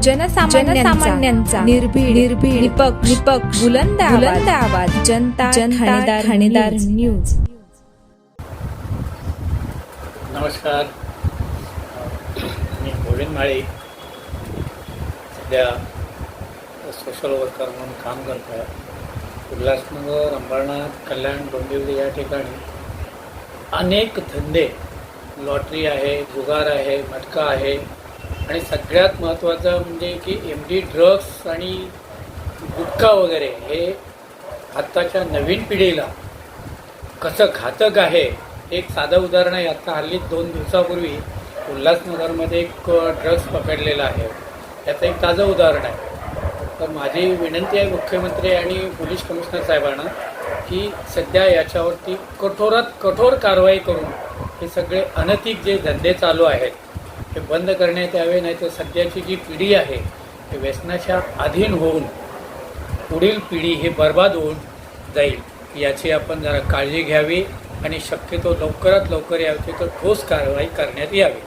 जनसामान्यांचा निर्भीड निर्भीड निपक्ष निपक्ष बुलंद बुलंद आवाज. जनता जनता ठाणेदार न्यूज. नमस्कार. मी गोविंद माळी सध्या सोशल वर्कर म्हणून काम करतो आहे उल्हासनगर अंबरनाथ कल्याण डोंबिवली या ठिकाणी अनेक धंदे. लॉटरी आहे जुगार आहे मटका आहे. आणि सगळ्यात महत्त्वाचं म्हणजे की एम डी ड्रग्स आणि गुटखा वगैरे हे आत्ताच्या नवीन पिढीला कसं घातक आहे एक साधं उदाहरण आहे. आता हल्ली दोन दिवसापूर्वी उल्हासनगरमध्ये एक ड्रग्स पकडलेला आहे. याचं एक ताजं उदाहरण आहे. तर माझी विनंती आहे मुख्यमंत्री आणि पोलीस कमिशनर साहेबांना की सध्या याच्यावरती कठोरात कठोर कारवाई करून हे सगळे अनैतिक जे धंदे चालू आहेत हे बंद करण्यात यावे नाही तर सध्याची जी पिढी आहे ते व्यसनाच्या अधीन होऊन पुढील पिढी ही बर्बाद होऊन जाईल याची आपण जरा काळजी घ्यावी आणि शक्यतो लवकरात लवकर याची तर ठोस कारवाई करण्यात यावी.